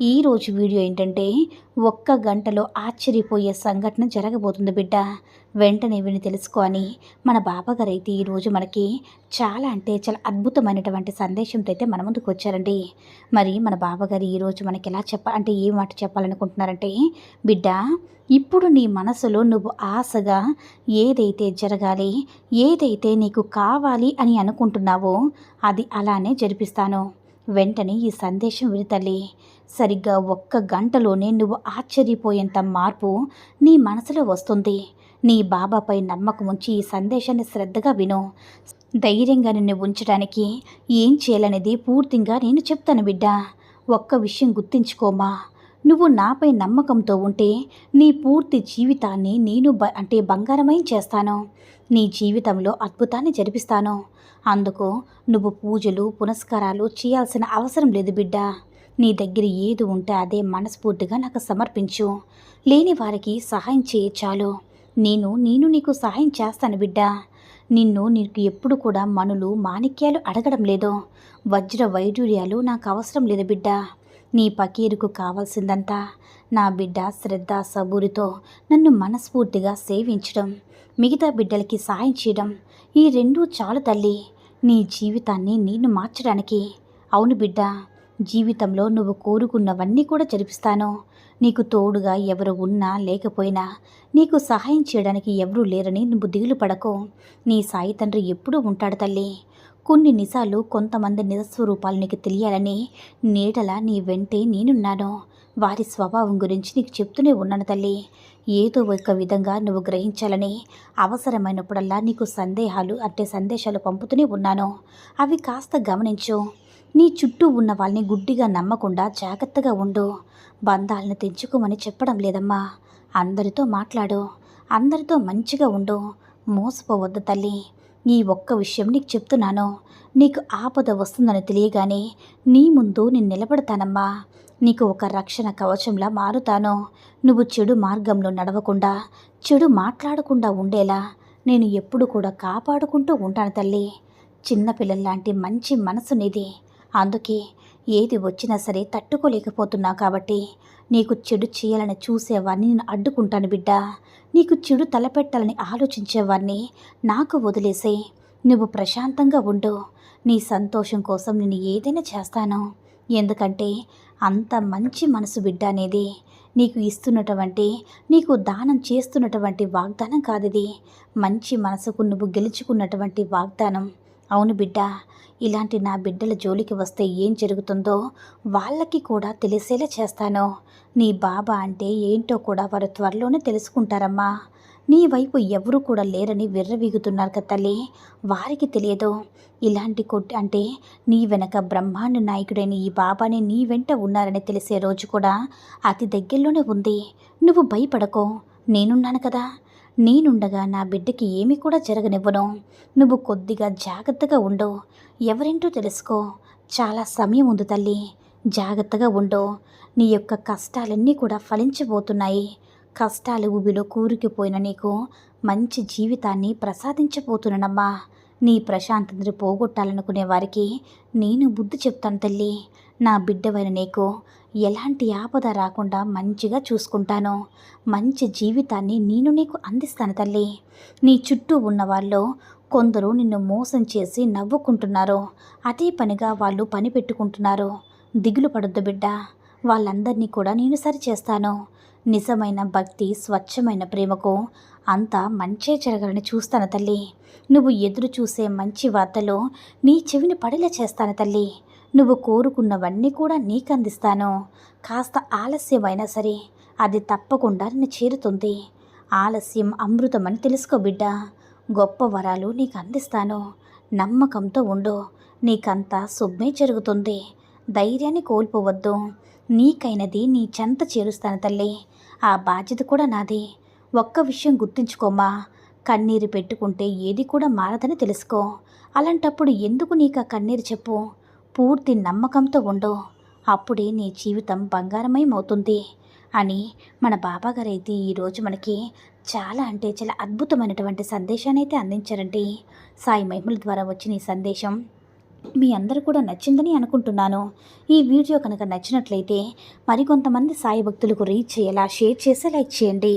ఈరోజు వీడియో ఏంటంటే ఒక్క గంటలో ఆశ్చర్యపోయే సంఘటన జరగబోతుంది బిడ్డ. వెంటనే విని తెలుసుకొని మన బాబాగారు అయితే ఈరోజు మనకి చాలా అంటే చాలా అద్భుతమైనటువంటి సందేశంతో అయితే మన ముందుకు వచ్చారండి. మరి మన బాబాగారు ఈరోజు మనకి ఎలా చెప్ప అంటే ఏ మాట చెప్పాలనుకుంటున్నారంటే బిడ్డ ఇప్పుడు నీ మనసులో నువ్వు ఆశగా ఏదైతే జరగాలి ఏదైతే నీకు కావాలి అని అనుకుంటున్నావో అది అలానే జరిపిస్తాను. వెంటనే ఈ సందేశం విని తల్లి. సరిగ్గా ఒక్క గంటలోనే నువ్వు ఆశ్చర్యపోయేంత మార్పు నీ మనసులో వస్తుంది. నీ బాబాపై నమ్మకం ఉంచి ఈ సందేశాన్ని శ్రద్ధగా విను. ధైర్యంగా నిన్ను ఉంచడానికి ఏం చేయాలనేది పూర్తిగా నేను చెప్తాను బిడ్డ. ఒక్క విషయం గుర్తించుకోమా? నువ్వు నాపై నమ్మకంతో ఉంటే నీ పూర్తి జీవితాన్ని నేను బ అంటే బంగారమై చేస్తాను. నీ జీవితంలో అద్భుతాన్ని జరిపిస్తాను. అందుకు నువ్వు పూజలు పునస్కారాలు చేయాల్సిన అవసరం లేదు బిడ్డ. నీ దగ్గర ఏది ఉంటే అదే మనస్ఫూర్తిగా నాకు సమర్పించు. లేని వారికి సహాయం చేయ చాలు. నేను నేను నీకు సహాయం చేస్తాను బిడ్డ. నిన్ను నీకు ఎప్పుడు కూడా మనులు మాణిక్యాలు అడగడం లేదు. వజ్ర వైడూర్యాలు నాకు అవసరం లేదు బిడ్డ. నీ పకీరుకు కావాల్సిందంతా నా బిడ్డ శ్రద్ధ సబూరితో నన్ను మనస్ఫూర్తిగా సేవించడం మిగతా బిడ్డలకి సాయం చేయడం ఈ రెండూ చాలు తల్లి. నీ జీవితాన్ని నేను మార్చడానికి. అవును బిడ్డ జీవితంలో నువ్వు కోరుకున్నవన్నీ కూడా జరిపిస్తాను. నీకు తోడుగా ఎవరు ఉన్నా లేకపోయినా నీకు సహాయం చేయడానికి ఎవరూ లేరని నువ్వు దిగులు పడకు. నీ సాయి తండ్రి ఎప్పుడూ ఉంటాడు తల్లి. కొన్ని నిజాలు కొంతమంది నిజస్వరూపాలు నీకు తెలియాలని నీడలా నీ వెంటే నేనున్నాను. వారి స్వభావం గురించి నీకు చెప్తూనే ఉన్నాను తల్లి. ఏదో ఒక విధంగా నువ్వు గ్రహించాలని అవసరమైనప్పుడల్లా నీకు సందేహాలు అంటే సందేశాలు పంపుతూనే ఉన్నాను. అవి కాస్త గమనించు. నీ చుట్టూ ఉన్న వాళ్ళని గుడ్డిగా నమ్మకుండా జాగ్రత్తగా ఉండు. బంధాలను తెంచుకోమని చెప్పడం లేదమ్మా. అందరితో మాట్లాడు. అందరితో మంచిగా ఉండు. మోసపోవద్దు తల్లి. ఈ ఒక్క విషయం నీకు చెప్తున్నాను. నీకు ఆపద వస్తుందని తెలియగానే నీ ముందు నేను నిలబడతానమ్మా. నీకు ఒక రక్షణ కవచంలా మారుతాను. నువ్వు చెడు మార్గంలో నడవకుండా చెడు మాట్లాడకుండా ఉండేలా నేను ఎప్పుడు కూడా కాపాడుకుంటూ ఉంటాను తల్లి. చిన్నపిల్లల్లాంటి మంచి మనసు నీది. అందుకే ఏది వచ్చినా సరే తట్టుకోలేకపోతున్నా కాబట్టి నీకు చెడు చేయాలని చూసేవాడిని నేను అడ్డుకుంటాను బిడ్డ. నీకు చెడు తలపెట్టాలని ఆలోచించేవాడిని నాకు వదిలేసే. నువ్వు ప్రశాంతంగా ఉండు. నీ సంతోషం కోసం నేను ఏదైనా చేస్తాను. ఎందుకంటే అంత మంచి మనసు బిడ్డ అనేది నీకు ఇస్తున్నటువంటి నీకు దానం చేస్తున్నటువంటి వాగ్దానం కాదిది. మంచి మనసుకు నువ్వు గెలుచుకున్నటువంటి వాగ్దానం. అవును బిడ్డ ఇలాంటి నా బిడ్డల జోలికి వస్తే ఏం జరుగుతుందో వాళ్ళకి కూడా తెలిసేలా చేస్తాను. నీ బాబా అంటే ఏంటో కూడా వారు త్వరలోనే తెలుసుకుంటారమ్మా. నీ వైపు ఎవరు కూడా లేరని విర్రవీగుతున్నారు కదా తల్లి. వారికి తెలియదు. ఇలాంటి కొట్టి అంటే నీ వెనక బ్రహ్మాండ నాయకుడైన ఈ బాబానే నీ వెంట ఉన్నారని తెలిసే రోజు కూడా అతి దగ్గరలోనే ఉంది. నువ్వు భయపడకో. నేనున్నాను కదా. నేనుండగా నా బిడ్డకి ఏమీ కూడా జరగనివ్వను. నువ్వు కొద్దిగా జాగ్రత్తగా ఉండు. ఎవరేంటో తెలుసుకో. చాలా సమయం ఉంది తల్లి. జాగ్రత్తగా ఉండు. నీ యొక్క కష్టాలన్నీ కూడా ఫలించబోతున్నాయి. కష్టాలు ఊబిలో కూరుకుపోయిన నీకు మంచి జీవితాన్ని ప్రసాదించబోతున్నానమ్మా. నీ ప్రశాంతతని పోగొట్టాలనుకునే వారికి నేను బుద్ధి చెప్తాను తల్లి. నా బిడ్డవైన నీకు ఎలాంటి ఆపద రాకుండా మంచిగా చూసుకుంటాను. మంచి జీవితాన్ని నేను నీకు అందిస్తాను తల్లి. నీ చుట్టూ ఉన్న వాళ్ళు కొందరు నిన్ను మోసం చేసి నవ్వుకుంటున్నారు. అదే పనిగా వాళ్ళు పని పెట్టుకుంటున్నారు దిగులు పడొద్దు బిడ్డ. వాళ్ళందరినీ కూడా నేను సరిచేస్తాను. నిజమైన భక్తి స్వచ్ఛమైన ప్రేమకు అంతా మంచే జరగాలని చూస్తాను తల్లి. నువ్వు ఎదురు చూసే మంచి వార్తలు నీ చెవిని పడేలా చేస్తాను తల్లి. నువ్వు కోరుకున్నవన్నీ కూడా నీకు అందిస్తాను. కాస్త ఆలస్యమైనా సరే అది తప్పకుండా నిన్ను చేరుతుంది. ఆలస్యం అమృతమని తెలుసుకో బిడ్డ. గొప్ప వరాలు నీకు అందిస్తాను. నమ్మకంతో ఉండు. నీకంతా శుభ్మే జరుగుతుంది. ధైర్యాన్ని కోల్పోవద్దు. నీకైనది నీ చెంత చేరుస్తాను తల్లి. ఆ బాధ్యత కూడా నాది. ఒక్క విషయం గుర్తుంచుకోమా? కన్నీరు పెట్టుకుంటే ఏది కూడా మారదని తెలుసుకో. అలాంటప్పుడు ఎందుకు నీకు ఆ కన్నీరు చెప్పు? పూర్తి నమ్మకంతో ఉండు. అప్పుడే నీ జీవితం బంగారమయమవుతుంది అని మన బాబాగారు అయితే ఈరోజు మనకి చాలా అంటే చాలా అద్భుతమైనటువంటి సందేశాన్ని అయితే అందించారండి. సాయి మహిమల ద్వారా వచ్చిన ఈ సందేశం మీ అందరూ కూడా నచ్చిందని అనుకుంటున్నాను. ఈ వీడియో కనుక నచ్చినట్లయితే మరికొంతమంది సాయి భక్తులకు రీచ్ అయ్యేలా షేర్ చేసి లైక్ చేయండి.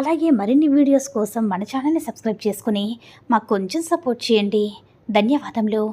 అలాగే మరిన్ని వీడియోస్ కోసం మన ఛానల్ని సబ్స్క్రైబ్ చేసుకుని మాకు కొంచెం సపోర్ట్ చేయండి. ధన్యవాదములు.